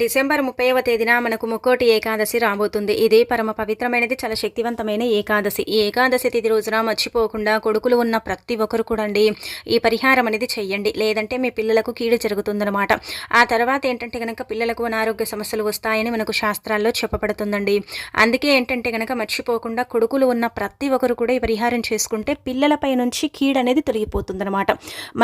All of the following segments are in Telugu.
డిసెంబర్ ముప్పైవ తేదీన మనకు ముక్కోటి ఏకాదశి రాబోతుంది. ఇది పరమ పవిత్రమైనది చాలా శక్తివంతమైన ఏకాదశి. ఈ ఏకాదశి తిథి రోజున మర్చిపోకుండా కొడుకులు ఉన్న ప్రతి ఒక్కరు కూడా ఈ పరిహారం అనేది చెయ్యండి. లేదంటే మీ పిల్లలకు కీడు జరుగుతుందనమాట ఆ తర్వాత ఏంటంటే కనుక పిల్లలకు అనారోగ్య సమస్యలు వస్తాయని మనకు శాస్త్రాల్లో చెప్పబడుతుందండి. అందుకే ఏంటంటే కనుక మర్చిపోకుండా కొడుకులు ఉన్న ప్రతి ఒక్కరు కూడా ఈ పరిహారం చేసుకుంటే పిల్లలపై నుంచి కీడు అనేది తొలగిపోతుందనమాట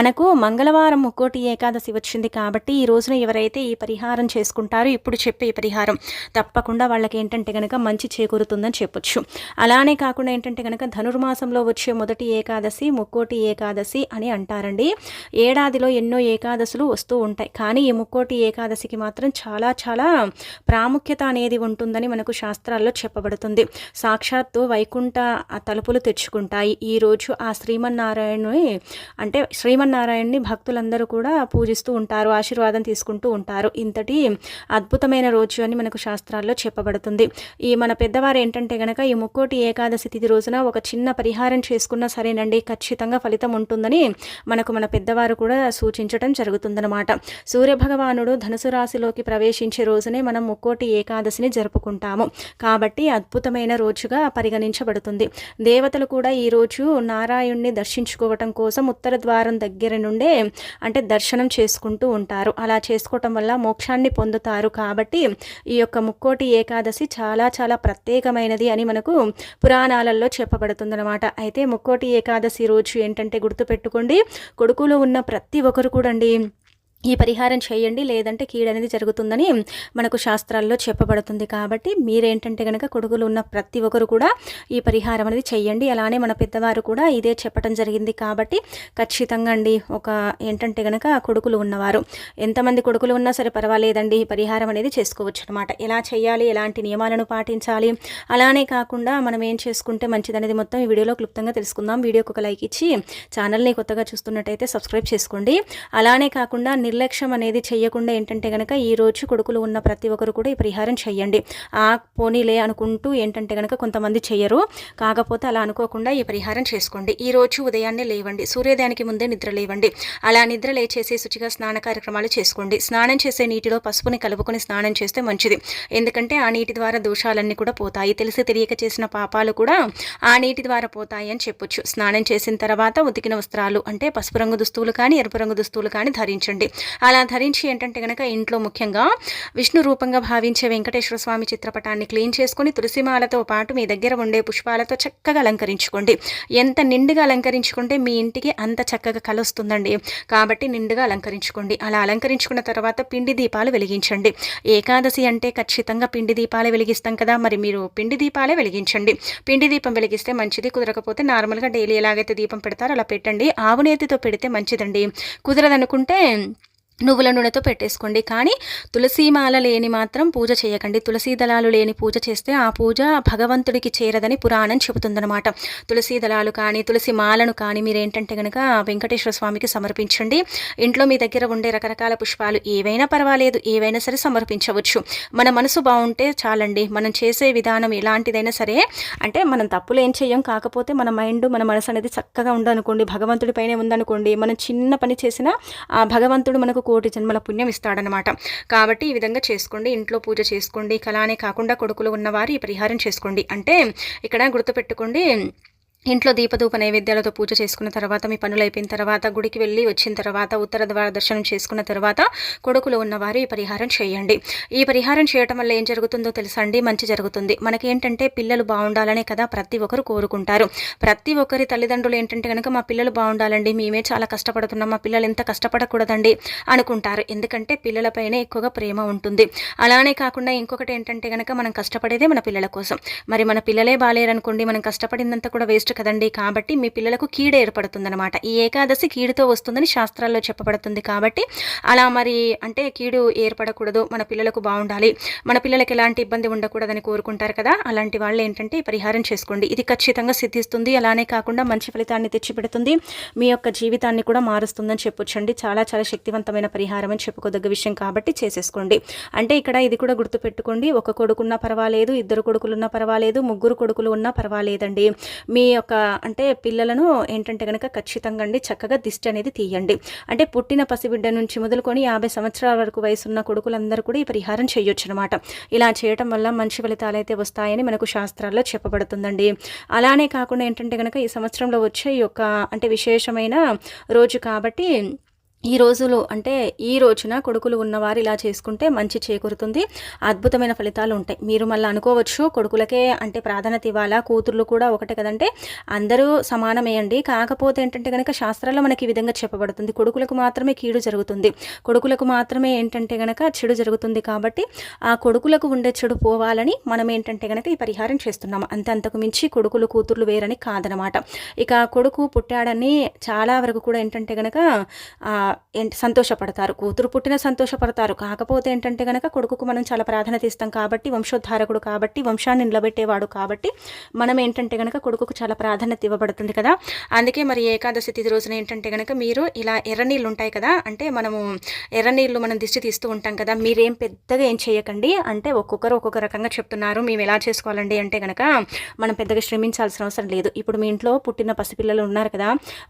మనకు మంగళవారం ముక్కోటి ఏకాదశి వచ్చింది కాబట్టి ఈ రోజున ఎవరైతే ఈ పరిహారం చేసుకుంటారు ఇప్పుడు చెప్పే పరిహారం తప్పకుండా వాళ్ళకి ఏంటంటే కనుక మంచి చేకూరుతుందని చెప్పొచ్చు. అలానే కాకుండా ఏంటంటే కనుక ధనుర్మాసంలో వచ్చే మొదటి ఏకాదశి ముక్కోటి ఏకాదశి అని అంటారండి. ఏడాదిలో ఎన్నో ఏకాదశులు వస్తూ ఉంటాయి. కానీ ఈ ముక్కోటి ఏకాదశికి మాత్రం చాలా చాలా ప్రాముఖ్యత అనేది ఉంటుందని మనకు శాస్త్రాల్లో చెప్పబడుతుంది. సాక్షాత్తు వైకుంఠ తలుపులు తెచ్చుకుంటాయి. ఈరోజు ఆ శ్రీమన్నారాయణుని అంటే శ్రీమన్నారాయణ్ణి భక్తులందరూ కూడా పూజిస్తూ ఉంటారు ఆశీర్వాదం తీసుకుంటూ ఉంటారు. ఇంతటి అద్భుతమైన రోజు అని మనకు శాస్త్రాల్లో చెప్పబడుతుంది. ఈ మన పెద్దవారు ఏంటంటే గనక ఈ ముక్కోటి ఏకాదశి తిథి రోజున ఒక చిన్న పరిహారం చేసుకున్నా సరేనండి ఖచ్చితంగా ఫలితం ఉంటుందని మనకు మన పెద్దవారు కూడా సూచించడం జరుగుతుందన్నమాట. సూర్యభగవానుడు ధనుసు రాశిలోకి ప్రవేశించే రోజునే మనం ముక్కోటి ఏకాదశిని జరుపుకుంటాము. కాబట్టి అద్భుతమైన రోజుగా పరిగణించబడుతుంది. దేవతలు కూడా ఈ రోజు నారాయణ్ణి దర్శించుకోవటం కోసం ఉత్తర ద్వారం దగ్గర నుండే అంటే దర్శనం చేసుకుంటూ ఉంటారు. అలా చేసుకోవటం వల్ల మోక్షాన్ని పొందుతారు. కాబట్టి ఈ యొక్క ముక్కోటి ఏకాదశి చాలా చాలా ప్రత్యేకమైనది అని మనకు పురాణాలలో చెప్పబడుతుందన్నమాట. అయితే ముక్కోటి ఏకాదశి రోజు ఏంటంటే గుర్తుపెట్టుకోండి కొడుకులో ఉన్న ప్రతి ఒక్కరు కూడా అండి ఈ పరిహారం చేయండి లేదంటే కీడనేది జరుగుతుందని మనకు శాస్త్రాల్లో చెప్పబడుతుంది. కాబట్టి మీరేంటంటే కనుక కొడుకులు ఉన్న ప్రతి ఒక్కరు కూడా ఈ పరిహారం అనేది చేయండి. అలానే మన పెద్దవారు కూడా ఇదే చెప్పడం జరిగింది. కాబట్టి ఖచ్చితంగా అండి ఒక ఏంటంటే కనుక కొడుకులు ఉన్నవారు ఎంతమంది కొడుకులు ఉన్నా సరే పర్వాలేదండి ఈ పరిహారం అనేది చేసుకోవచ్చు అనమాట ఎలా చేయాలి ఎలాంటి నియమాలను పాటించాలి అలానే కాకుండా మనం ఏం చేసుకుంటే మంచిదనేది మొత్తం ఈ వీడియోలో క్లుప్తంగా తెలుసుకుందాం. వీడియోకి ఒక లైక్ ఇచ్చి ఛానల్ని కొత్తగా చూస్తున్నట్టయితే సబ్స్క్రైబ్ చేసుకోండి. అలానే కాకుండా నిర్లక్ష్యం అనేది చేయకుండా ఏంటంటే కనుక ఈరోజు కొడుకులు ఉన్న ప్రతి ఒక్కరు కూడా ఈ పరిహారం చేయండి ఆ పోనీలే అనుకుంటూ ఏంటంటే కనుక కొంతమంది చేయరు కాకపోతే అలా అనుకోకుండా ఈ పరిహారం చేసుకోండి. ఈ రోజు ఉదయాన్నే లేవండి. సూర్యోదయానికి ముందే నిద్ర లేవండి. అలా నిద్ర లేచేసి శుచిగా స్నాన కార్యక్రమాలు చేసుకోండి. స్నానం చేసే నీటిలో పసుపుని కలుపుకొని స్నానం చేస్తే మంచిది. ఎందుకంటే ఆ నీటి ద్వారా దోషాలన్నీ కూడా పోతాయి. తెలిసి తెలియక చేసిన పాపాలు కూడా ఆ నీటి ద్వారా పోతాయి అని చెప్పొచ్చు. స్నానం చేసిన తర్వాత ఉతికిన వస్త్రాలు అంటే పసుపు రంగు దుస్తువులు కానీ ఎరుపు రంగు దుస్తువులు కానీ ధరించండి. అలా ధరించి ఏంటంటే కనుక ఇంట్లో ముఖ్యంగా విష్ణు రూపంగా భావించే వెంకటేశ్వర స్వామి చిత్రపటాన్ని క్లీన్ చేసుకొని తులసిమాలతో పాటు మీ దగ్గర ఉండే పుష్పాలతో చక్కగా అలంకరించుకోండి. ఎంత నిండుగా అలంకరించుకుంటే మీ ఇంటికి అంత చక్కగా కలొస్తుందండి. కాబట్టి నిండుగా అలంకరించుకోండి. అలా అలంకరించుకున్న తర్వాత పిండి దీపాలు వెలిగించండి. ఏకాదశి అంటే ఖచ్చితంగా పిండి దీపాలే వెలిగిస్తాం కదా మరి మీరు పిండి దీపాలే వెలిగించండి. పిండి దీపం వెలిగిస్తే మంచిది కుదరకపోతే నార్మల్గా డైలీ ఎలాగైతే దీపం పెడతారో అలా పెట్టండి. ఆవునేతితో పెడితే మంచిదండి. కుదరదనుకుంటే నువ్వుల నూనెతో పెట్టేసుకోండి. కానీ తులసి మాల లేని మాత్రం పూజ చేయకండి. తులసి దళాలు లేని పూజ చేస్తే ఆ పూజ భగవంతుడికి చేరదని పురాణం చెబుతుందనమాట తులసి దళాలు కానీ తులసి మాలను కానీ మీరు ఏంటంటే కనుక వెంకటేశ్వర స్వామికి సమర్పించండి. ఇంట్లో మీ దగ్గర ఉండే రకరకాల పుష్పాలు ఏవైనా పర్వాలేదు. ఏవైనా సరే సమర్పించవచ్చు. మన మనసు బాగుంటే చాలండి. మనం చేసే విధానం ఎలాంటిదైనా సరే అంటే మనం తప్పులు ఏం చెయ్యం కాకపోతే మన మైండ్ మన మనసు అనేది చక్కగా ఉండనుకోండి భగవంతుడి పైనే ఉందనుకోండి. మనం చిన్న పని చేసినా ఆ భగవంతుడు మనకు కోటి జన్మల పుణ్యం ఇస్తాడనమాట కాబట్టి ఈ విధంగా చేసుకోండి. ఇంట్లో పూజ చేసుకోండి. కలానే కాకుండా కొడుకులు ఉన్నవారు ఈ పరిహారం చేసుకోండి. అంటే ఇక్కడ గుర్తుపెట్టుకోండి ఇంట్లో దీపధూప నైవేద్యాలతో పూజ చేసుకున్న తర్వాత మీ పనులు అయిపోయిన తర్వాత గుడికి వెళ్ళి వచ్చిన తర్వాత ఉత్తర ద్వార దర్శనం చేసుకున్న తర్వాత కొడుకులు ఉన్నవారు ఈ పరిహారం చేయండి. ఈ పరిహారం చేయటం వల్ల ఏం జరుగుతుందో తెలుసండి? మంచి జరుగుతుంది. మనకేంటంటే పిల్లలు బాగుండాలనే కదా ప్రతి ఒక్కరు కోరుకుంటారు. ప్రతి ఒక్కరి తల్లిదండ్రులు ఏంటంటే కనుక మా పిల్లలు బాగుండాలండి మేమే చాలా కష్టపడుతున్నాం మా పిల్లలు ఎంత కష్టపడకూడదండి అనుకుంటారు. ఎందుకంటే పిల్లలపైనే ఎక్కువగా ప్రేమ ఉంటుంది. అలానే కాకుండా ఇంకొకటి ఏంటంటే కనుక మనం కష్టపడేదే మన పిల్లల కోసం. మరి మన పిల్లలే బాగాలేరనుకోండి మనం కష్టపడిందంతా కూడా వేస్ట్ కదండి. కాబట్టి మీ పిల్లలకు కీడ ఏర్పడుతుందనమాట ఈ ఏకాదశి కీడుతో వస్తుందని శాస్త్రాల్లో చెప్పబడుతుంది కాబట్టి అలా మరి అంటే కీడు ఏర్పడకూడదు. మన పిల్లలకు బాగుండాలి. మన పిల్లలకి ఎలాంటి ఇబ్బంది ఉండకూడదని కోరుకుంటారు కదా. అలాంటి వాళ్ళు ఏంటంటే పరిహారం చేసుకోండి. ఇది ఖచ్చితంగా సిద్ధిస్తుంది. అలానే కాకుండా మంచి ఫలితాన్ని తెచ్చిపెడుతుంది. మీ యొక్క జీవితాన్ని కూడా మారుస్తుందని చెప్పొచ్చండి. చాలా చాలా శక్తివంతమైన పరిహారం అని చెప్పుకోదగ్గ విషయం కాబట్టి చేసేసుకోండి. అంటే ఇక్కడ ఇది కూడా గుర్తుపెట్టుకోండి. ఒక కొడుకున్నా పర్వాలేదు ఇద్దరు కొడుకులు ఉన్నా పర్వాలేదు ముగ్గురు కొడుకులు ఉన్నా పర్వాలేదండి. మీ యొక్క అంటే పిల్లలను ఏంటంటే కనుక ఖచ్చితంగా అండి చక్కగా దిష్టి అనేది తీయండి. అంటే పుట్టిన పసిబిడ్డ నుంచి మొదలుకొని యాభై సంవత్సరాల వరకు వయసున్న కొడుకులందరూ కూడా ఈ పరిహారం చేయొచ్చు అనమాట ఇలా చేయటం వల్ల మంచి ఫలితాలు అయితే వస్తాయని మనకు శాస్త్రాల్లో చెప్పబడుతుందండి. అలానే కాకుండా ఏంటంటే కనుక ఈ సంవత్సరంలో వచ్చే ఈ యొక్క అంటే విశేషమైన రోజు కాబట్టి ఈ రోజులు అంటే ఈ రోజున కొడుకులు ఉన్నవారు ఇలా చేసుకుంటే మంచి చేకూరుతుంది. అద్భుతమైన ఫలితాలు ఉంటాయి. మీరు మళ్ళీ అనుకోవచ్చు కొడుకులకే అంటే ప్రాధాన్యత ఇవ్వాలా? కూతుర్లు కూడా ఒకటే కదంటే అందరూ సమానమేయండి కాకపోతే ఏంటంటే కనుక శాస్త్రాల్లో మనకి ఈ విధంగా చెప్పబడుతుంది. కొడుకులకు మాత్రమే కీడు జరుగుతుంది. కొడుకులకు మాత్రమే ఏంటంటే కనుక చెడు జరుగుతుంది కాబట్టి ఆ కొడుకులకు ఉండే చెడు పోవాలని మనం ఏంటంటే కనుక ఈ పరిహారం చేస్తున్నాము. అంతే అంతకు మించి కొడుకులు కూతుర్లు వేరని కాదనమాట. ఇక కొడుకు పుట్టాడని చాలా వరకు కూడా ఏంటంటే కనుక సంతోషపడతారు? కూతురు పుట్టిన సంతోషపడతారు. కాకపోతే ఏంటంటే కనుక కొడుకుకు మనం చాలా ప్రాధాన్యత ఇస్తాం కాబట్టి వంశోద్ధారకుడు కాబట్టి వంశాన్ని నిలబెట్టేవాడు కాబట్టి మనం ఏంటంటే కనుక కొడుకుకు చాలా ప్రాధాన్యత ఇవ్వబడుతుంది కదా. అందుకే మరి ఏకాదశి తిథి రోజున ఏంటంటే కనుక మీరు ఇలా ఎర్ర నీళ్ళు ఉంటాయి కదా అంటే మనము ఎర్ర నీళ్ళు మనం దిష్టి తీస్తూ ఉంటాం కదా మీరేం పెద్దగా ఏం చేయకండి. అంటే ఒక్కొక్కరు ఒక్కొక్క రకంగా చెప్తున్నారు. మేము ఎలా చేసుకోవాలండి అంటే కనుక మనం పెద్దగా శ్రమించాల్సిన అవసరం లేదు. ఇప్పుడు మీ ఇంట్లో పుట్టిన పసిపిల్లలు ఉన్నారు కదా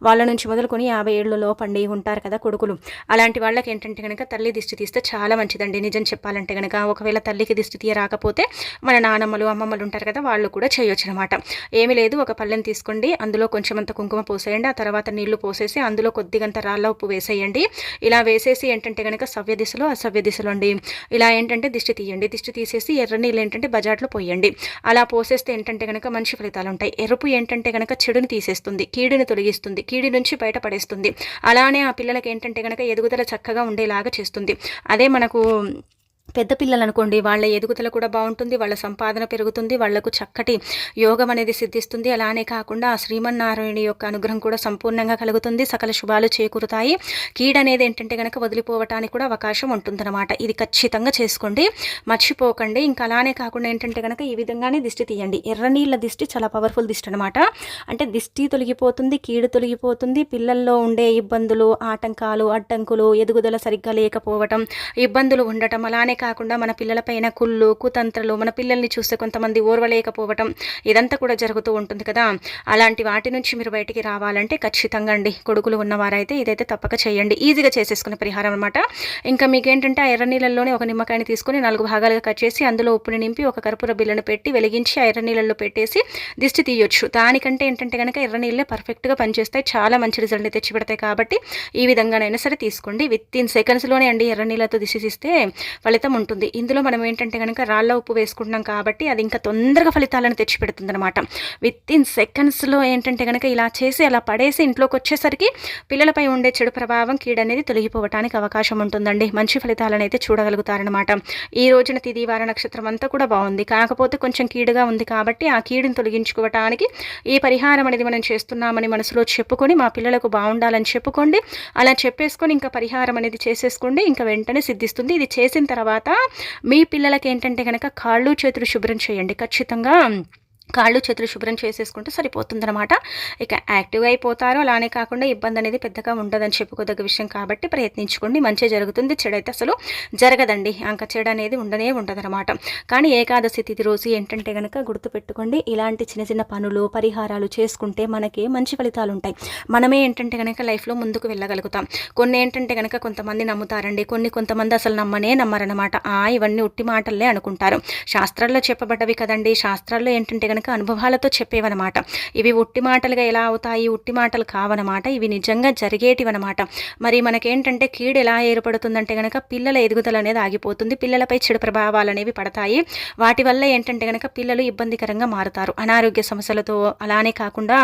వాళ్ళ నుంచి మొదలుకొని యాభై ఏళ్ళలో పండి ఉంటారు కదా కొడుకులు. అలాంటి వాళ్ళకి ఏంటంటే కనుక తల్లి దిష్టి తీస్తే చాలా మంచిదండి. నిజం చెప్పాలంటే కనుక ఒకవేళ తల్లికి దిష్టి తీయ రాకపోతే మన నానమ్మలు అమ్మమ్మలు ఉంటారు కదా వాళ్ళు కూడా చేయొచ్చు అనమాట ఏమీ లేదు ఒక పళ్ళెని తీసుకోండి అందులో కొంచెం అంత కుంకుమ పోసేయండి ఆ తర్వాత నీళ్ళు పోసేసి అందులో కొద్దిగంత రాళ్ళ ఉప్పు వేసేయండి. ఇలా వేసేసి ఏంటంటే కనుక సవ్య దిశలో అసవ్య దిశలో అండి. ఇలా ఏంటంటే దిష్టి తీయండి. దిష్టి తీసేసి ఎర్ర నీళ్ళు ఏంటంటే బజార్లో పోయండి. అలా పోసేస్తే ఏంటంటే కనుక మంచి ఫలితాలు ఉంటాయి. ఎరుపు ఏంటంటే కనుక చెడుని తీసేస్తుంది కీడుని తొలగిస్తుంది కీడి నుంచి బయటపడేస్తుంది. అలానే ఆ పిల్లలకి ఏంటంటే కనుక ఎదుగుదల చక్కగా ఉండేలాగా చేస్తుంది. అదే మనకు పెద్ద పిల్లలు అనుకోండి వాళ్ళ ఎదుగుదల కూడా బాగుంటుంది వాళ్ళ సంపాదన పెరుగుతుంది వాళ్ళకు చక్కటి యోగం అనేది సిద్ధిస్తుంది. అలానే కాకుండా ఆ శ్రీమన్నారాయణ యొక్క అనుగ్రహం కూడా సంపూర్ణంగా కలుగుతుంది. సకల శుభాలు చేకూరుతాయి. కీడనేది అనేది ఏంటంటే కనుక వదిలిపోవటానికి కూడా అవకాశం ఉంటుందన్నమాట. ఇది ఖచ్చితంగా చేసుకోండి. మర్చిపోకండి. ఇంకా అలానే కాకుండా ఏంటంటే కనుక ఈ విధంగానే దిష్టి తీయండి. ఎర్ర నీళ్ళ దిష్టి చాలా పవర్ఫుల్ దిష్టి అనమాట అంటే దిష్టి తొలగిపోతుంది కీడు తొలగిపోతుంది. పిల్లల్లో ఉండే ఇబ్బందులు ఆటంకాలు అడ్డంకులు ఎదుగుదల సరిగ్గా లేకపోవటం ఇబ్బందులు ఉండటం అలానే కాకుండా మన పిల్లలపైన కుళ్ళు కుతంత్రలు మన పిల్లల్ని చూస్తే కొంతమంది ఓర్వలేకపోవటం ఇదంతా కూడా జరుగుతూ ఉంటుంది కదా. అలాంటి వాటి నుంచి మీరు బయటికి రావాలంటే ఖచ్చితంగా అండి. కొడుకులు ఉన్నవారైతే ఇదైతే తప్పక చేయండి. ఈజీగా చేసేసుకునే పరిహారం అనమాట ఇంకా మీకేంటంటే ఆ ఎర్ర నీళ్ళల్లోనే ఒక నిమ్మకాయని తీసుకొని నాలుగు భాగాలుగా కట్ చేసి అందులో ఉప్పుని నింపి ఒక కర్పూర బిల్లను పెట్టి వెలిగించి ఆ ఎర్ర నీళ్ళల్లో పెట్టేసి దిష్టి తీయొచ్చు. దానికంటే ఏంటంటే కనుక ఎర్ర నీళ్ళే పర్ఫెక్ట్గా పనిచేస్తాయి. చాలా మంచి రిజల్ట్ తెచ్చిపెడతాయి కాబట్టి ఈ విధంగానైనా సరే తీసుకోండి. విత్ ఇన్ సెకండ్స్లోనే అండి ఎర్ర నీళ్ళతో దిష్టి తీస్తే ఫలితం ఫలితం ఉంటుంది. ఇందులో మనం ఏంటంటే కనుక రాళ్ళ ఉప్పు వేసుకుంటున్నాం కాబట్టి అది ఇంకా తొందరగా ఫలితాలను తెచ్చిపెడుతుంది అనమాట విత్ ఇన్ సెకండ్స్లో ఏంటంటే కనుక ఇలా చేసి అలా పడేసి ఇంట్లోకి వచ్చేసరికి పిల్లలపై ఉండే చెడు ప్రభావం కీడనేది తొలగిపోవటానికి అవకాశం ఉంటుందండి. మంచి ఫలితాలను అయితే చూడగలుగుతారనమాట ఈ రోజున తిది వార నక్షత్రం అంతా కూడా బాగుంది. కాకపోతే కొంచెం కీడుగా ఉంది కాబట్టి ఆ కీడుని తొలగించుకోవటానికి ఈ పరిహారం అనేది మనం చేస్తున్నామని మనసులో చెప్పుకొని మా పిల్లలకు బాగుండాలని చెప్పుకోండి. అలా చెప్పేసుకొని ఇంకా పరిహారం అనేది చేసేసుకోండి. ఇంకా వెంటనే సిద్ధిస్తుంది. ఇది చేసిన తర్వాత తర్వాత మీ పిల్లలకి ఏంటంటే కనుక కాళ్ళు చేతులు శుభ్రం చేయండి. ఖచ్చితంగా కాళ్ళు చేతులు శుభ్రం చేసేసుకుంటే సరిపోతుందనమాట ఇక యాక్టివ్ అయిపోతారు. అలానే కాకుండా ఇబ్బంది అనేది పెద్దగా ఉండదని చెప్పుకోదగ్గ విషయం కాబట్టి ప్రయత్నించుకోండి. మంచి జరుగుతుంది. చెడైతే అసలు జరగదండి. అంక చెడు అనేది ఉండనే ఉండదనమాట కానీ ఏకాదశి తిథి రోజు ఏంటంటే కనుక గుర్తుపెట్టుకోండి. ఇలాంటి చిన్న చిన్న పనులు పరిహారాలు చేసుకుంటే మనకి మంచి ఫలితాలు ఉంటాయి. మనమే ఏంటంటే కనుక లైఫ్లో ముందుకు వెళ్ళగలుగుతాం. కొన్ని ఏంటంటే కనుక కొంతమంది నమ్ముతారండి. కొన్ని కొంతమంది అసలు నమ్మనే నమ్మరనమాట ఆ ఇవన్నీ ఉట్టి మాటలే అనుకుంటారు. శాస్త్రాల్లో చెప్పబడ్డవి కదండి. శాస్త్రాల్లో ఏంటంటే కనుక కనుక అనుభవాలతో చెప్పేవన్నమాట ఇవి ఉట్టి మాటలుగా ఎలా అవుతాయి? ఉట్టి మాటలు కావనమాట. ఇవి నిజంగా జరిగేటివన్నమాట మరి మనకేంటంటే కీడు ఎలా ఏర్పడుతుందంటే కనుక పిల్లల ఎదుగుదల అనేది ఆగిపోతుంది. పిల్లలపై చెడు ప్రభావాలు అనేవి పడతాయి. వాటి వల్ల ఏంటంటే కనుక పిల్లలు ఇబ్బందికరంగా మారుతారు. అనారోగ్య సమస్యలతో అలానే కాకుండా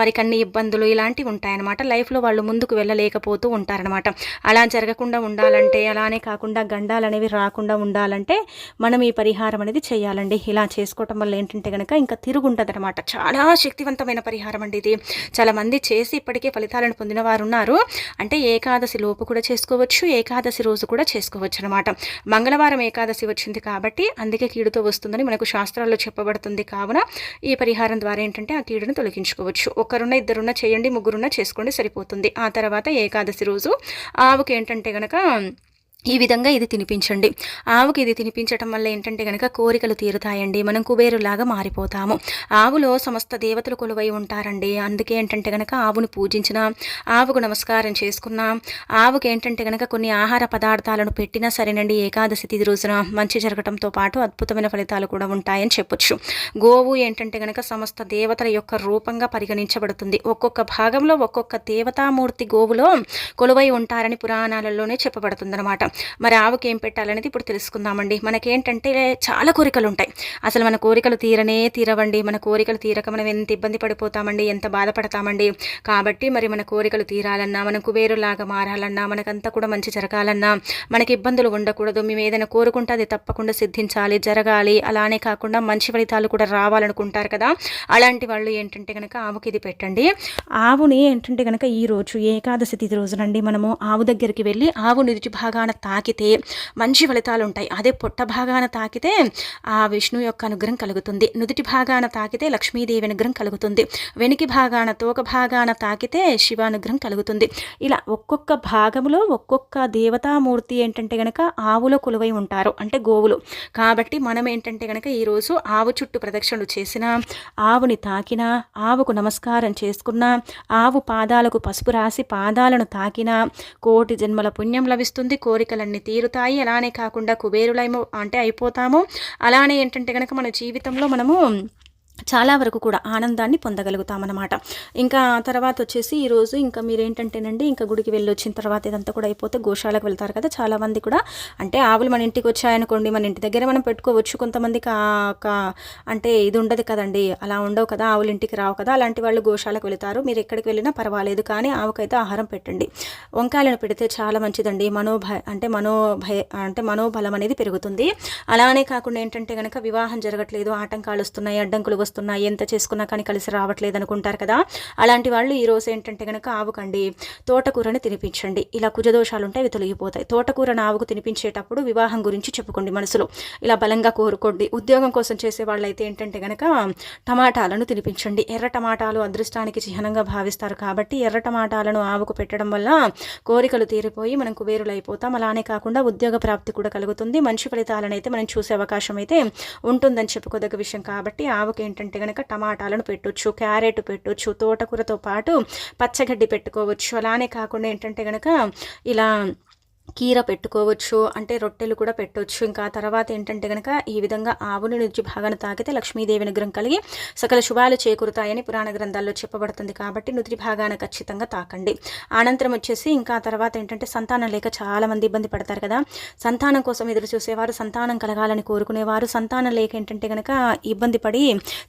వారికి అన్ని ఇబ్బందులు ఇలాంటివి ఉంటాయన్నమాట. లైఫ్లో వాళ్ళు ముందుకు వెళ్ళలేకపోతూ ఉంటారనమాట అలా జరగకుండా ఉండాలంటే అలానే కాకుండా గండాలు అనేవి రాకుండా ఉండాలంటే మనం ఈ పరిహారం అనేది చేయాలండి. ఇలా చేసుకోవటం వల్ల ఏంటంటే కనుక ఇంకా తిరుగుంటుంది అనమాట చాలా శక్తివంతమైన పరిహారం అండి ఇది. చాలామంది చేసి ఇప్పటికే ఫలితాలను పొందిన వారు ఉన్నారు అంటే ఏకాదశి లోపు కూడా చేసుకోవచ్చు ఏకాదశి రోజు కూడా చేసుకోవచ్చు అనమాట మంగళవారం ఏకాదశి వచ్చింది కాబట్టి అందుకే కీడుతో వస్తుందని మనకు శాస్త్రాల్లో చెప్పబడుతుంది. కావున ఈ పరిహారం ద్వారా ఏంటంటే ఆ కీడును తొలగించుకోవచ్చు. ఒకరున్న ఇద్దరున్న చేయండి ముగ్గురున్న చేసుకోండి సరిపోతుంది. ఆ తర్వాత ఏకాదశి రోజు ఆవుకి ఏంటంటే కనుక ఈ విధంగా ఇది తినిపించండి. ఆవుకి ఇది తినిపించటం వల్ల ఏంటంటే కనుక కోరికలు తీరుతాయండి. మనం కుబేరులాగా మారిపోతాము. ఆవులో సమస్త దేవతలు కొలువై ఉంటారండి. అందుకే ఏంటంటే కనుక ఆవును పూజించిన ఆవుకు నమస్కారం చేసుకున్న ఆవుకి ఏంటంటే కనుక కొన్ని ఆహార పదార్థాలను పెట్టినా సరేనండి ఏకాదశి తిది రోజున మంచి జరగడంతో పాటు అద్భుతమైన ఫలితాలు కూడా ఉంటాయని చెప్పొచ్చు. గోవు ఏంటంటే కనుక సమస్త దేవతల యొక్క రూపంగా పరిగణించబడుతుంది. ఒక్కొక్క భాగంలో ఒక్కొక్క దేవతామూర్తి గోవులో కొలువై ఉంటారని పురాణాలలోనే చెప్పబడుతుందన్నమాట. మరి ఆవుకి ఏం పెట్టాలనేది ఇప్పుడు తెలుసుకుందామండి. మనకేంటంటే చాలా కోరికలు ఉంటాయి అసలు మన కోరికలు తీరనే తీరవండి. మన కోరికలు తీరక మనం ఎంత ఇబ్బంది పడిపోతామండి ఎంత బాధపడతామండి. కాబట్టి మరి మన కోరికలు తీరాలన్నా మనం కుబేరులాగా మారాలన్నా మనకంతా కూడా మంచి జరగాలన్నా మనకి ఇబ్బందులు ఉండకూడదు. మేము ఏదైనా కోరుకుంటే అది తప్పకుండా సిద్ధించాలి జరగాలి. అలానే కాకుండా మంచి ఫలితాలు కూడా రావాలనుకుంటారు కదా. అలాంటి వాళ్ళు ఏంటంటే కనుక ఆవుకి ఇది పెట్టండి. ఆవుని ఏంటంటే కనుక ఈరోజు ఏకాదశి తిథి రోజునండి మనము ఆవు దగ్గరికి వెళ్ళి ఆవు నిరుచి భాగాన తాకితే మంచి ఫలితాలు ఉంటాయి. అదే పొట్ట భాగాన తాకితే ఆ విష్ణు యొక్క అనుగ్రహం కలుగుతుంది. నుదుటి భాగాన తాకితే లక్ష్మీదేవి అనుగ్రహం కలుగుతుంది. వెనికి భాగాన తోక భాగాన తాకితే శివానుగ్రహం కలుగుతుంది. ఇలా ఒక్కొక్క భాగంలో ఒక్కొక్క దేవతామూర్తి ఏంటంటే గనక ఆవులో కొలువై ఉంటారు. అంటే గోవులు. కాబట్టి మనం ఏంటంటే గనక ఈరోజు ఆవు చుట్టూ ప్రదక్షిణలు చేసిన ఆవుని తాకిన ఆవుకు నమస్కారం చేసుకున్న ఆవు పాదాలకు పసుపు రాసి పాదాలను తాకిన కోటి జన్మల పుణ్యం లభిస్తుంది కోరిక కోరికలన్నీ తీరుతాయి. అలానే కాకుండా కుబేరులైమో అంటే అయిపోతాము. అలానే ఏంటంటే కనుక మన జీవితంలో మనము చాలా వరకు కూడా ఆనందాన్ని పొందగలుగుతామన్నమాట. ఇంకా తర్వాత వచ్చేసి ఈరోజు ఇంకా మీరు ఏంటంటేనండి ఇంకా గుడికి వెళ్ళి వచ్చిన తర్వాత ఇదంతా కూడా అయిపోతే గోశాలకు వెళ్తారు కదా చాలామంది కూడా. అంటే ఆవులు మన ఇంటికి వచ్చాయనుకోండి మన ఇంటి దగ్గర మనం పెట్టుకోవచ్చు. కొంతమంది కా అంటే ఇది ఉండదు కదండి అలా ఉండవు కదా ఆవులు ఇంటికి రావు కదా అలాంటి వాళ్ళు గోశాలకు వెళతారు. మీరు ఎక్కడికి వెళ్ళినా పర్వాలేదు కానీ ఆవుకైతే ఆహారం పెట్టండి. వంకాయలను పెడితే చాలా మంచిదండి. మనోభయ అంటే మనోభయ అంటే మనోబలం అనేది పెరుగుతుంది. అలానే కాకుండా ఏంటంటే కనుక వివాహం జరగట్లేదు ఆటంకాలు వస్తున్నాయి అడ్డంకులు వస్తున్నా ఎంత చేసుకున్నా కానీ కలిసి రావట్లేదు అనుకుంటారు కదా? అలాంటి వాళ్ళు ఈరోజు ఏంటంటే కనుక ఆవుకండి తోటకూరని తినిపించండి. ఇలా కుజదోషాలు ఉంటే అవి తొలగిపోతాయి. తోటకూరను ఆవుకు తినిపించేటప్పుడు వివాహం గురించి చెప్పుకోండి మనసులో. ఇలా బలంగా కోరుకోండి. ఉద్యోగం కోసం చేసే వాళ్ళైతే ఏంటంటే కనుక టమాటాలను తినిపించండి. ఎర్ర టమాటాలు అదృష్టానికి చిహ్నంగా భావిస్తారు కాబట్టి ఎర్ర టమాటాలను ఆవుకు పెట్టడం వల్ల కోరికలు తీరిపోయి మనం కుబేరులైపోతాం. అలానే కాకుండా ఉద్యోగ ప్రాప్తి కూడా కలుగుతుంది. మంచి ఫలితాలను అయితే మనం చూసే అవకాశం అయితే ఉంటుందని చెప్పుకోదగ్గ విషయం కాబట్టి ఆవుకి ఏంటంటే కనుక టమాటాలను పెట్టొచ్చు క్యారెట్ పెట్టొచ్చు తోటకూరతో పాటు పచ్చగడ్డి పెట్టుకోవచ్చు. అలానే కాకుండా ఏంటంటే కనుక ఇలా కీర పెట్టుకోవచ్చు అంటే రొట్టెలు కూడా పెట్టవచ్చు ఇంకా తర్వాత ఏంటంటే కనుక ఈ విధంగా ఆవుని నుంచి భాగాన తాకితే లక్ష్మీదేవి నిగ్రహం కలిగి సకల శుభాలు చేకూరుతాయని పురాణ గ్రంథాల్లో చెప్పబడుతుంది. కాబట్టి నుదిరి భాగాన ఖచ్చితంగా తాకండి. అనంతరం వచ్చేసి ఇంకా తర్వాత ఏంటంటే సంతానం లేక చాలామంది ఇబ్బంది పడతారు కదా. సంతానం కోసం ఎదురు చూసేవారు సంతానం కలగాలని కోరుకునేవారు. సంతానం లేక ఏంటంటే కనుక ఇబ్బంది పడి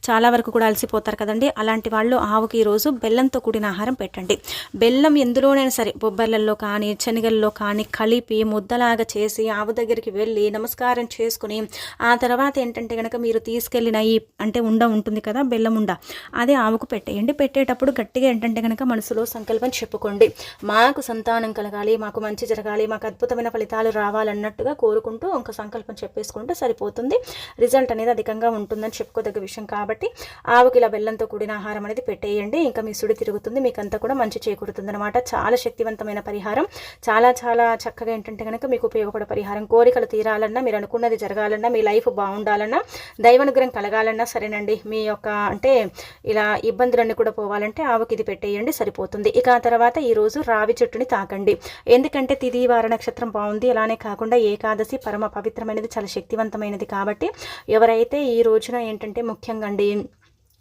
చాలా వరకు కూడా అలసిపోతారు కదండి. అలాంటి వాళ్ళు ఆవుకి ఈరోజు బెల్లంతో కూడిన ఆహారం పెట్టండి. బెల్లం ఎందులోనైనా సరే బొబ్బర్లలో కానీ శనగల్లో కానీ కలిపి ముద్దలాగా చేసి ఆవు దగ్గరికి వెళ్ళి నమస్కారం చేసుకుని ఆ తర్వాత ఏంటంటే కనుక మీరు తీసుకెళ్ళిన ఈ అంటే ఉండ ఉంటుంది కదా బెల్లం ఉండ అదే ఆవుకు పెట్టేయండి. పెట్టేటప్పుడు గట్టిగా ఏంటంటే కనుక మనసులో సంకల్పం చెప్పుకోండి. మాకు సంతానం కలగాలి మాకు మంచి జరగాలి మాకు అద్భుతమైన ఫలితాలు రావాలన్నట్టుగా కోరుకుంటూ ఒక సంకల్పం చెప్పేసుకుంటే సరిపోతుంది. రిజల్ట్ అనేది అధికంగా ఉంటుందని చెప్పుకోదగ్గ విషయం కాబట్టి ఆవుకి ఇలా బెల్లంతో కూడిన ఆహారం అనేది పెట్టేయండి. ఇంకా మీ సుడి తిరుగుతుంది మీకంతా కూడా మంచి చేకూరుతుంది అనమాట చాలా శక్తివంతమైన పరిహారం. చాలా చాలా చక్క చక్కగా ఏంటంటే కనుక మీకు ఉపయోగపడే పరిహారం కోరికలు తీరాలన్నా మీరు అనుకున్నది జరగాలన్నా మీ లైఫ్ బాగుండాలన్నా దైవానుగ్రహం కలగాలన్నా సరేనండి. మీ యొక్క అంటే ఇలా ఇబ్బందులన్నీ కూడా పోవాలంటే ఆవుకి ఇది పెట్టేయండి సరిపోతుంది. ఇక ఆ తర్వాత ఈరోజు రావి చెట్టుని తాకండి. ఎందుకంటే తిది వార నక్షత్రం బాగుంది. అలానే కాకుండా ఏకాదశి పరమ పవిత్రమైనది చాలా శక్తివంతమైనది కాబట్టి ఎవరైతే ఈ రోజున ఏంటంటే ముఖ్యంగా అండి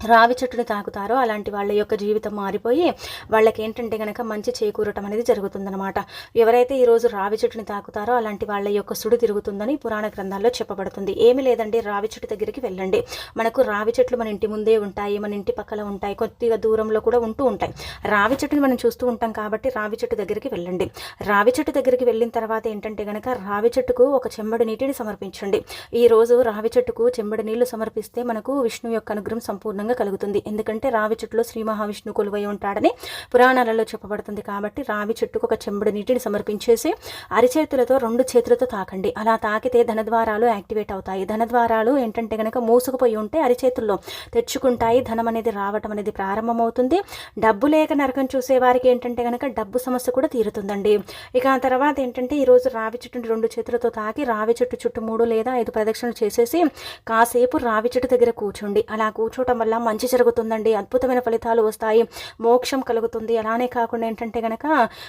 రావి చెట్టుని తాకుతారో అలాంటి వాళ్ళ యొక్క జీవితం మారిపోయి వాళ్ళకి ఏంటంటే కనుక మంచి చేకూరటం అనేది జరుగుతుందనమాట ఎవరైతే ఈరోజు రావి చెట్టుని తాకుతారో అలాంటి వాళ్ళ యొక్క సుడి తిరుగుతుందని పురాణ గ్రంథాల్లో చెప్పబడుతుంది. ఏమి లేదండి రావి చెట్టు దగ్గరికి వెళ్ళండి. మనకు రావి చెట్లు మన ఇంటి ముందే ఉంటాయి మన ఇంటి పక్కల ఉంటాయి కొద్దిగా దూరంలో కూడా ఉంటూ ఉంటాయి. రావి చెట్టుని మనం చూస్తూ ఉంటాం కాబట్టి రావి చెట్టు దగ్గరికి వెళ్ళండి. రావి చెట్టు దగ్గరికి వెళ్ళిన తర్వాత ఏంటంటే కనుక రావి చెట్టుకు ఒక చెంబడి నీటిని సమర్పించండి. ఈరోజు రావి చెట్టుకు చెంబడి నీళ్ళు సమర్పిస్తే మనకు విష్ణు యొక్క అనుగ్రహం సంపూర్ణంగా ఖచ్చితంగా కలుగుతుంది. ఎందుకంటే రావి చెట్టులో శ్రీ మహావిష్ణువు కొలువై ఉంటాడని పురాణాలలో చెప్పబడుతుంది కాబట్టి రావి చెట్టుకు ఒక చెంబుడు నీటిని సమర్పించేసి అరిచేతులతో రెండు చేతులతో తాకండి. అలా తాకితే ధనద్వారాలు యాక్టివేట్ అవుతాయి. ధనద్వారాలు ఏంటంటే కనుక మూసుకుపోయి ఉంటే అరిచేతుల్లో తెచ్చుకుంటాయి. ధనం అనేది రావటం అనేది ప్రారంభమవుతుంది. డబ్బు లేక నరకం చూసే వారికి ఏంటంటే కనుక డబ్బు సమస్య కూడా తీరుతుందండి. ఇక ఆ తర్వాత ఏంటంటే ఈరోజు రావి చెట్టుని రెండు చేతులతో తాకి రావి చెట్టు చుట్టూ మూడు లేదా ఐదు ప్రదక్షిణలు చేసేసి కాసేపు రావి చెట్టు దగ్గర కూర్చోండి. అలా కూర్చోవటం వల్ల మంచి జరుగుతుందండి. అద్భుతమైన ఫలితాలు వస్తాయి. మోక్షం కలుగుతుంది. అలానే కాకుండా ఏంటంటే కనుక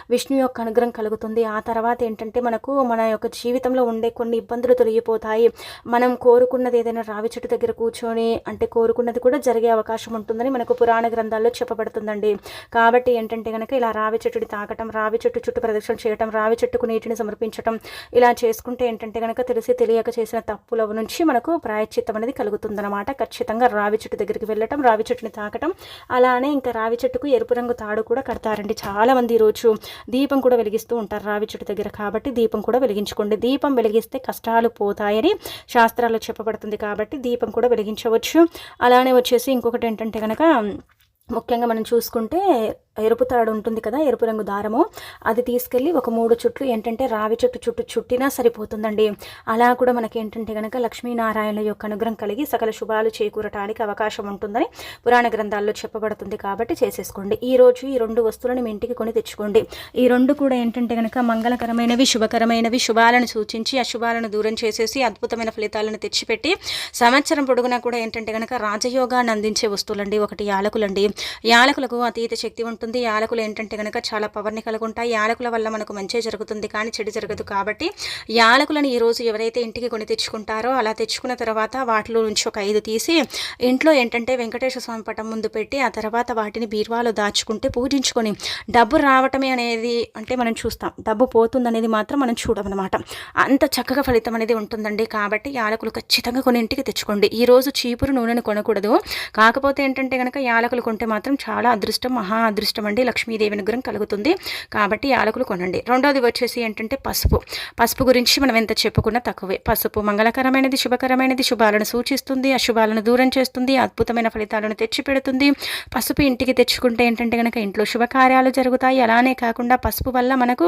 విష్ణు యొక్క అనుగ్రహం కలుగుతుంది. ఆ తర్వాత ఏంటంటే మనకు మన యొక్క జీవితంలో ఉండే కొన్ని ఇబ్బందులు తొలగిపోతాయి. మనం కోరుకున్నది ఏదైనా రావి చెట్టు దగ్గర కూర్చొని అంటే కోరుకున్నది కూడా జరిగే అవకాశం ఉంటుందని మనకు పురాణ గ్రంథాల్లో చెప్పబడుతుందండి. కాబట్టి ఏంటంటే కనుక ఇలా రావి చెట్టుని తాకటం రావి చెట్టు చుట్టూ ప్రదక్షిణ చేయటం రావి చెట్టుకు నీటిని సమర్పించటం ఇలా చేసుకుంటే ఏంటంటే కనుక తెలిసి తెలియక చేసిన తప్పుల నుంచి మనకు ప్రాయశ్చిత్తం అనేది కలుగుతుందన్నమాట. ఖచ్చితంగా రావి చెట్టు దగ్గరికి వెళ్ళి వెళ్ళటం రావి చెట్టుని తాకటం. అలానే ఇంకా రావి చెట్టుకు ఎరుపు రంగు తాడు కూడా కడతారండి చాలా మంది ఈరోజు దీపం కూడా వెలిగిస్తూ ఉంటారు రావి చెట్టు దగ్గర కాబట్టి దీపం కూడా వెలిగించుకోండి. దీపం వెలిగిస్తే కష్టాలు పోతాయని శాస్త్రాల్లో చెప్పబడుతుంది కాబట్టి దీపం కూడా వెలిగించవచ్చు. అలానే వచ్చేసి ఇంకొకటి ఏంటంటే కనుక ముఖ్యంగా మనం చూసుకుంటే ఎరుపు తాడు ఉంటుంది కదా ఎరుపు రంగు దారము. అది తీసుకెళ్ళి ఒక మూడు చుట్లు ఏంటంటే రావి చెట్టు చుట్టూ చుట్టినా సరిపోతుందండి. అలా కూడా మనకి ఏంటంటే కనుక లక్ష్మీనారాయణ యొక్క అనుగ్రహం కలిగి సకల శుభాలు చేకూరటానికి అవకాశం ఉంటుందని పురాణ గ్రంథాల్లో చెప్పబడుతుంది కాబట్టి చేసేసుకోండి. ఈ రోజు ఈ రెండు వస్తువులను మీ ఇంటికి కొని తెచ్చుకోండి. ఈ రెండు కూడా ఏంటంటే కనుక మంగళకరమైనవి శుభకరమైనవి శుభాలను సూచించి అశుభాలను దూరం చేసేసి అద్భుతమైన ఫలితాలను తెచ్చిపెట్టి సంవత్సరం పొడుగునా కూడా ఏంటంటే కనుక రాజయోగాన్ని అందించే వస్తువులండి. ఒకటి యాలకులండి. యాలకులకు అతీత శక్తి ఉంటుంది. యాలకులు ఏంటంటే కనుక చాలా పవర్ని కలిగి ఉంటాయి యాలకుల వల్ల మనకు మంచి జరుగుతుంది. కానీ చెడు జరగదు కాబట్టి యాలకులను ఈరోజు ఎవరైతే ఇంటికి కొని తెచ్చుకుంటారో అలా తెచ్చుకున్న తర్వాత వాటిలో నుంచి ఒక ఐదు తీసి ఇంట్లో ఏంటంటే వెంకటేశ్వర స్వామి పటం ముందు పెట్టి ఆ తర్వాత వాటిని బీరువాలో దాచుకుంటే పూజించుకొని డబ్బు రావటమే అనేది అంటే మనం చూస్తాం. డబ్బు పోతుందనేది మాత్రం మనం చూడమన్నమాట అంత చక్కగా ఫలితం అనేది ఉంటుందండి. కాబట్టి యాలకులు ఖచ్చితంగా కొన్ని ఇంటికి తెచ్చుకోండి. ఈరోజు చీపురు నూనెను కొనకూడదు. కాకపోతే ఏంటంటే కనుక యాలకులు కొంటే మాత్రం చాలా అదృష్టం మహా అదృష్టం. అండి లక్ష్మీదేవి అనుగ్రహం కలుగుతుంది. కాబట్టి యాలకులు కొనండి. రెండోది వచ్చేసి ఏంటంటే పసుపు. పసుపు గురించి మనం ఎంత చెప్పుకున్నా తక్కువే. పసుపు మంగళకరమైనది శుభకరమైనది శుభాలను సూచిస్తుంది అశుభాలను దూరం చేస్తుంది అద్భుతమైన ఫలితాలను తెచ్చిపెడుతుంది. పసుపు ఇంటికి తెచ్చుకుంటే ఏంటంటే కనుక ఇంట్లో శుభకార్యాలు జరుగుతాయి. అలానే కాకుండా పసుపు వల్ల మనకు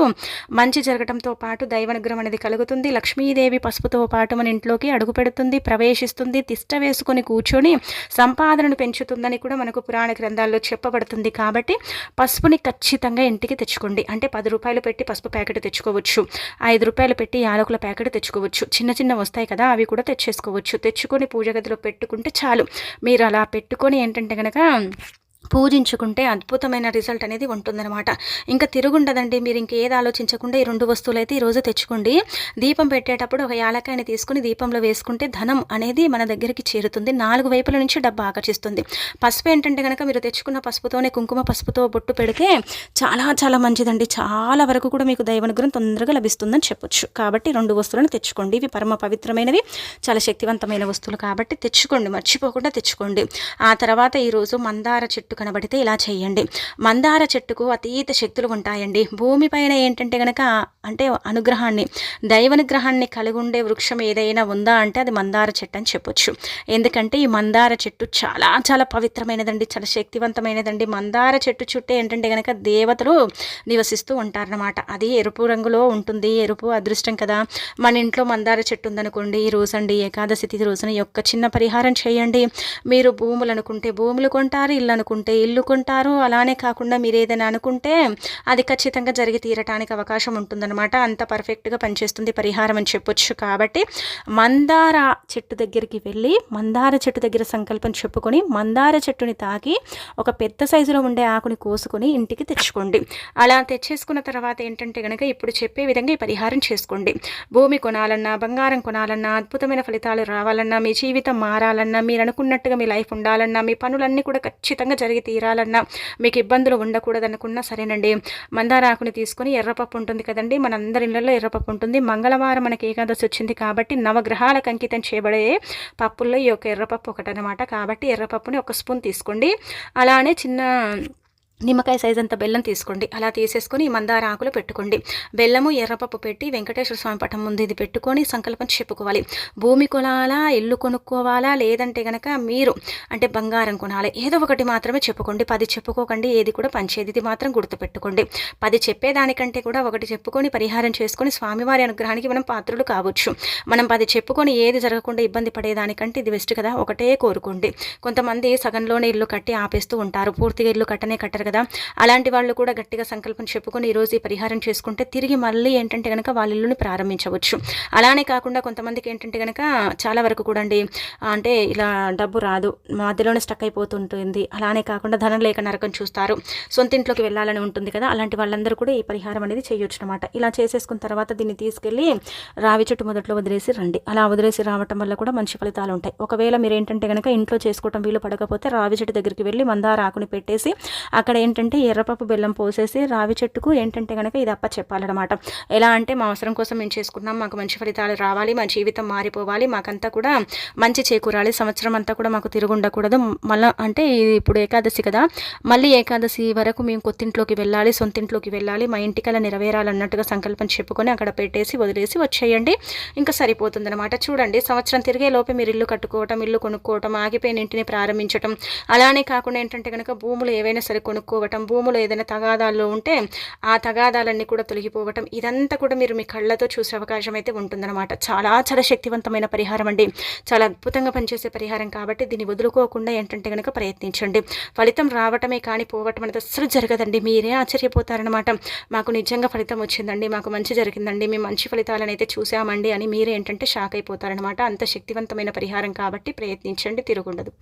మంచి జరగడంతో పాటు దైవానుగ్రహం అనేది కలుగుతుంది. లక్ష్మీదేవి పసుపుతో పాటు మన ఇంట్లోకి అడుగు పెడుతుంది ప్రవేశిస్తుంది తిష్ట వేసుకొని కూర్చొని సంపాదనను పెంచుతుందని కూడా మనకు పురాణ గ్రంథాల్లో చెప్పబడుతుంది. కాబట్టి పసుపుని ఖచ్చితంగా ఇంటికి తెచ్చుకోండి. అంటే పది రూపాయలు పెట్టి పసుపు ప్యాకెట్ తెచ్చుకోవచ్చు. ఐదు రూపాయలు పెట్టి యాలకుల ప్యాకెట్ తెచ్చుకోవచ్చు. చిన్న చిన్న వస్తాయి కదా అవి కూడా తెచ్చేసుకోవచ్చు. తెచ్చుకొని పూజ గదిలో పెట్టుకుంటే చాలు. మీరు అలా పెట్టుకొని ఏంటంటే కనుక పూజించుకుంటే అద్భుతమైన రిజల్ట్ అనేది ఉంటుందన్నమాట. ఇంకా తిరుగుండదండి మీరు ఇంకేది ఆలోచించకుండా ఈ రెండు వస్తువులు అయితే ఈరోజు తెచ్చుకోండి. దీపం పెట్టేటప్పుడు ఒక యాలకాయని తీసుకుని దీపంలో వేసుకుంటే ధనం అనేది మన దగ్గరికి చేరుతుంది. నాలుగు వైపుల నుంచి డబ్బు ఆకర్షిస్తుంది. పసుపు ఏంటంటే కనుక మీరు తెచ్చుకున్న పసుపుతోనే కుంకుమ పసుపుతో బొట్టు పెడితే చాలా చాలా మంచిదండి. చాలా వరకు కూడా మీకు దైవానుగ్రహం తొందరగా లభిస్తుందని చెప్పొచ్చు. కాబట్టి రెండు వస్తువులను తెచ్చుకోండి. ఇవి పరమ పవిత్రమైనవి చాలా శక్తివంతమైన వస్తువులు కాబట్టి తెచ్చుకోండి. మర్చిపోకుండా తెచ్చుకోండి. ఆ తర్వాత ఈరోజు మందార చెట్టు కనబడితే ఇలా చేయండి. మందార చెట్టుకు అతీత శక్తులు ఉంటాయండి. భూమిపైన ఏంటంటే కనుక అంటే అనుగ్రహాన్ని దైవనుగ్రహాన్ని కలిగి ఉండే వృక్షం ఏదైనా ఉందా అంటే అది మందార చెట్టు అని చెప్పొచ్చు. ఎందుకంటే ఈ మందార చెట్టు చాలా చాలా పవిత్రమైనదండి చాలా శక్తివంతమైనదండి. మందార చెట్టు చుట్టూ ఏంటంటే కనుక దేవతలు నివసిస్తూ ఉంటారనమాట అది ఎరుపు రంగులో ఉంటుంది ఎరుపు అదృష్టం కదా. మన ఇంట్లో మందార చెట్టు ఉందనుకోండి ఈ రోజండి ఏకాదశి తిథి రోజున యొక్క చిన్న పరిహారం చేయండి. మీరు భూములు అనుకుంటే భూములు కొంటారు ఇల్లు అనుకుంటే ఇల్లు కొంటారు అలానే కాకుండా మీరు ఏదైనా అనుకుంటే అది ఖచ్చితంగా జరిగి తీరటానికి అవకాశం ఉంటుందన్నమాట. అంత పర్ఫెక్ట్గా పనిచేస్తుంది పరిహారం అని చెప్పొచ్చు కాబట్టి మందార చెట్టు దగ్గరికి వెళ్ళి మందార చెట్టు దగ్గర సంకల్పం చెప్పుకొని మందార చెట్టుని తాకి ఒక పెద్ద సైజులో ఉండే ఆకుని కోసుకొని ఇంటికి తెచ్చుకోండి. అలా తెచ్చేసుకున్న తర్వాత ఏంటంటే కనుక ఇప్పుడు చెప్పే విధంగా ఈ పరిహారం చేసుకోండి. భూమి కొనాలన్నా బంగారం కొనాలన్నా అద్భుతమైన ఫలితాలు రావాలన్నా మీ జీవితం మారాలన్నా మీరు అనుకున్నట్టుగా మీ లైఫ్ ఉండాలన్నా మీ పనులన్నీ కూడా ఖచ్చితంగా జరిగి తీరాలన్నా మీకు ఇబ్బందులు ఉండకూడదనుకున్నా సరేనండి. మందార ఆకుని తీసుకొని ఎర్రపప్పు ఉంటుంది కదండి. మనందరి ఇళ్ళల్లో ఎర్రపప్పు ఉంటుంది. మంగళవారం మనకి ఏకాదశి వచ్చింది కాబట్టి నవగ్రహాలకు అంకితం చేయబడే పప్పుల్లో ఈ యొక్క ఎర్రపప్పు ఒకటనమాట కాబట్టి ఎర్రపప్పుని ఒక స్పూన్ తీసుకోండి. అలానే చిన్న నిమ్మకాయ సైజ్ అంత బెల్లం తీసుకోండి. అలా తీసేసుకొని మందార ఆకులు పెట్టుకోండి. బెల్లము ఎర్రపప్పు పెట్టి వెంకటేశ్వర స్వామి పటం ముందు ఇది పెట్టుకొని సంకల్పం చెప్పుకోవాలి. భూమి కొనాలా ఇల్లు కొనుక్కోవాలా లేదంటే గనక మీరు అంటే బంగారం కొనాలి. ఏదో ఒకటి మాత్రమే చెప్పుకోండి. పది చెప్పుకోకండి ఏది కూడా పంచేది ఇది మాత్రం గుర్తుపెట్టుకోండి. పది చెప్పేదానికంటే కూడా ఒకటి చెప్పుకొని పరిహారం చేసుకొని స్వామివారి అనుగ్రహానికి మనం పాత్రులు కావచ్చు. మనం పది చెప్పుకొని ఏది జరగకుండా ఇబ్బంది పడేదానికంటే ఇది బెస్ట్ కదా. ఒకటే కోరుకోండి. కొంతమంది సగంలోనే ఇల్లు కట్టి ఆపేస్తూ ఉంటారు. పూర్తిగా ఇల్లు కట్టనే కట్టరు కదా? అలాంటి వాళ్ళు కూడా గట్టిగా సంకల్పం చెప్పుకొని ఈరోజు ఈ పరిహారం చేసుకుంటే తిరిగి మళ్ళీ ఏంటంటే కనుక వాళ్ళ ఇల్లుని ప్రారంభించవచ్చు. అలానే కాకుండా కొంతమందికి ఏంటంటే కనుక చాలా వరకు కూడా అండి అంటే ఇలా డబ్బు రాదు మధ్యలోనే స్టక్ అయిపోతుంటుంది. అలానే కాకుండా ధనం లేక నరకం చూస్తారు. సొంత ఇంట్లోకి వెళ్ళాలని ఉంటుంది కదా? అలాంటి వాళ్ళందరూ కూడా ఈ పరిహారం అనేది చేయొచ్చు అనమాట ఇలా చేసేసుకున్న తర్వాత దీన్ని తీసుకెళ్ళి రావి చెట్టు మొదట్లో వదిలేసి రండి. అలా వదిలేసి రావటం వల్ల కూడా మంచి ఫలితాలు ఉంటాయి. ఒకవేళ మీరు ఏంటంటే కనుక ఇంట్లో చేసుకోవటం వీలు పడకపోతే రావి చెట్టు దగ్గరికి వెళ్ళి మందార ఆకుని పెట్టేసి అక్కడ ఏంటంటే ఎర్రపప్పు బెల్లం పోసేసి రావి చెట్టుకు ఏంటంటే కనుక ఇది అప్ప చెప్పాలన్నమాట. ఎలా అంటే మా అవసరం కోసం మేము చేసుకున్నాం. మాకు మంచి ఫలితాలు రావాలి. మా జీవితం మారిపోవాలి. మాకంతా కూడా మంచి చేకూరాలి. సంవత్సరం అంతా కూడా మాకు తిరుగుండకూడదు మళ్ళీ అంటే ఇప్పుడు ఏకాదశి కదా. మళ్ళీ ఏకాదశి వరకు మేము కొత్తింట్లోకి వెళ్ళాలి సొంతింట్లోకి వెళ్ళాలి. మా ఇంటికల నెరవేరాలన్నట్టుగా సంకల్పం చెప్పుకొని అక్కడ పెట్టేసి వదిలేసి వచ్చేయండి. ఇంకా సరిపోతుందన్నమాట. చూడండి సంవత్సరం తిరిగే లోపే మీరు ఇల్లు కట్టుకోవటం ఇల్లు కొనుక్కోవటం ఆగిపోయిన ఇంటిని ప్రారంభించటం. అలానే కాకుండా ఏంటంటే కనుక భూములు ఏవైనా సరే కొనుక్కోవటం భూములు ఏదైనా తగాదాల్లో ఉంటే ఆ తగాదాలన్నీ కూడా తొలగిపోవటం ఇదంతా కూడా మీరు మీ కళ్ళతో చూసే అవకాశం అయితే ఉంటుందన్నమాట. చాలా చాలా శక్తివంతమైన పరిహారం అండి. చాలా అద్భుతంగా పనిచేసే పరిహారం కాబట్టి దీన్ని వదులుకోకుండా ఏంటంటే కనుక ప్రయత్నించండి. ఫలితం రావటమే కానీ పోవటం అనేది అస్సలు జరగదండి. మీరే ఆశ్చర్యపోతారనమాట మాకు నిజంగా ఫలితం వచ్చిందండి. మాకు మంచి జరిగిందండి. మేము మంచి ఫలితాలను అయితే చూసామండి అని మీరే ఏంటంటే షాక్ అయిపోతారనమాట అంత శక్తివంతమైన పరిహారం కాబట్టి ప్రయత్నించండి తిరుగుండదు.